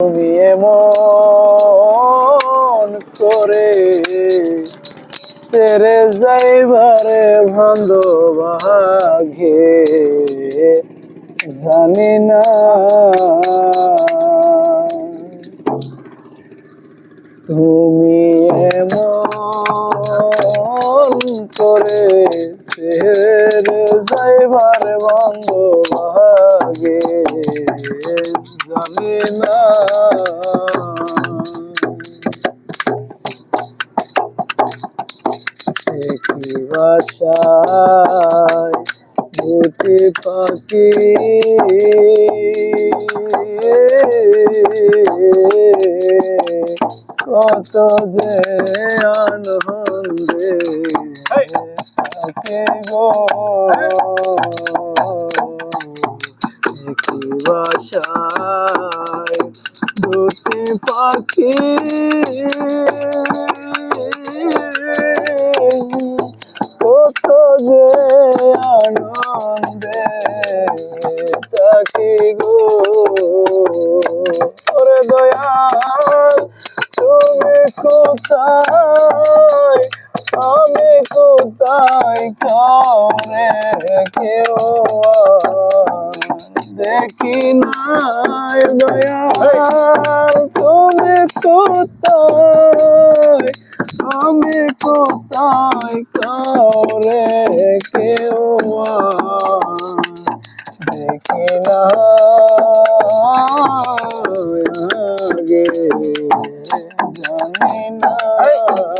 তুমি এমন করে সেরে যাইবারে ভান্দ বাঘে জানি না। তুমি এমন করে সেরে যাইবার বন্ধ ভাগে, জানি না। একই বাসায় দুটি পাখি কত যে আনন্দে থাকে গো একই বাসায় দুটি পাখি আনন্দে থাকি গো ওরে দয়াল, তুমি কোথায়? আমি কোথায় কাউরে কেউ দেখি নাই। দয়াল, তুমি কোথায়? আমি কোথায় কাউরে কেউ দেখি না আগে জানি না এমন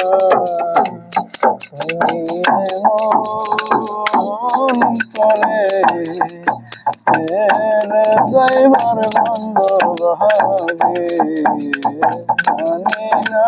করে যাইবার বন্ধ ভাগে জানি না